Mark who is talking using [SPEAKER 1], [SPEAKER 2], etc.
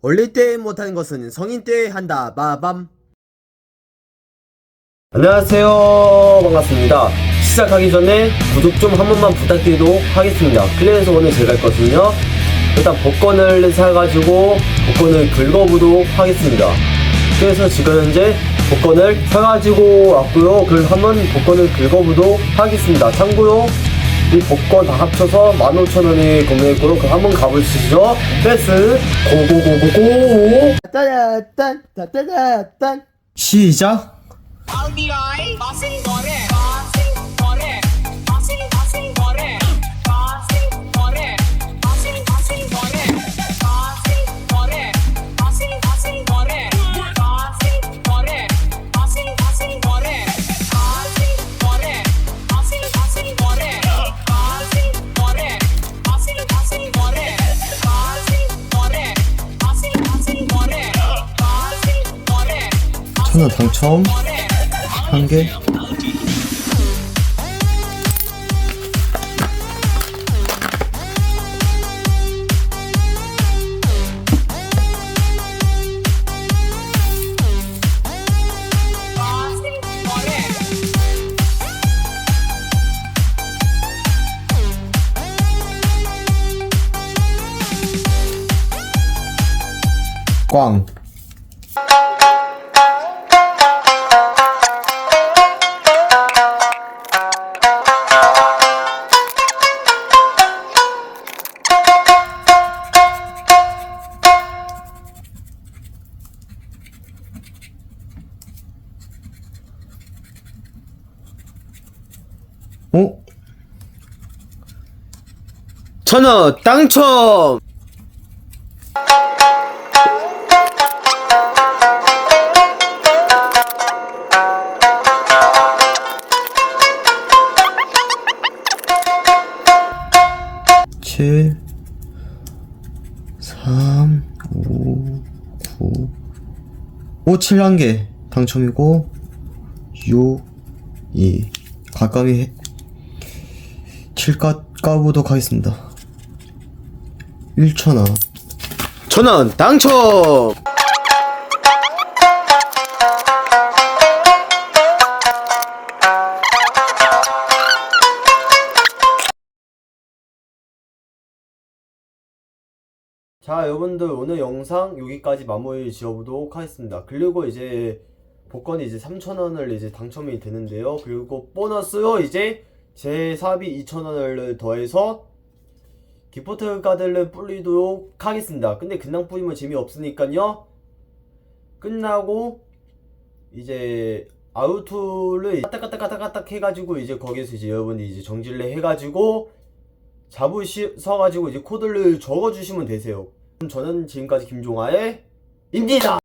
[SPEAKER 1] 어릴 때 못하는 것은 성인 때 한다. 마밤.
[SPEAKER 2] 안녕하세요. 반갑습니다. 시작하기 전에 구독 좀 한 번만 부탁드리도록 하겠습니다. 클랜에서 오늘 제가 할 것은요 일단 복권을 사가지고 복권을 긁어보도록 하겠습니다. 그래서 지금 현재 복권을 사가지고 왔고요. 그럼 한번 복권을 긁어보도록 하겠습니다. 참고로 이 복권 다 합쳐서 15,000원에 구매했고요 그럼 한번 가보시죠? 패스. 고고고고고. 시작.
[SPEAKER 3] Passing Gore Passing
[SPEAKER 2] 천원 당첨 한 개.
[SPEAKER 3] Passing Gore
[SPEAKER 2] 꽝. 어?
[SPEAKER 1] 천원 당첨.
[SPEAKER 2] 칠, 삼, 오, 구, 오, 칠 한 개 당첨이고, 육, 이 가까이 까, 까보도록 하겠습니다. 1천원.
[SPEAKER 1] 천원 당첨.
[SPEAKER 2] 자 여러분들 오늘 영상 여기까지 마무리 지어보도록 하겠습니다 그리고 이제 복권이 이제 3,000원을 이제 당첨이 되는데요 그리고 보너스로 이제 제 사비 2,000원을 더해서 기프트 카드를 뿌리도록 하겠습니다 근데 그냥 뿌리면 재미없으니까요 끝나고 이제 아우트를 까딱까딱까딱까딱 해가지고 이제 거기서 이제 여러분이 이제 정지를 해가지고 잡으셔가지고 이제 코드를 적어주시면 되세요. 저는 지금까지 김종아의 입니다.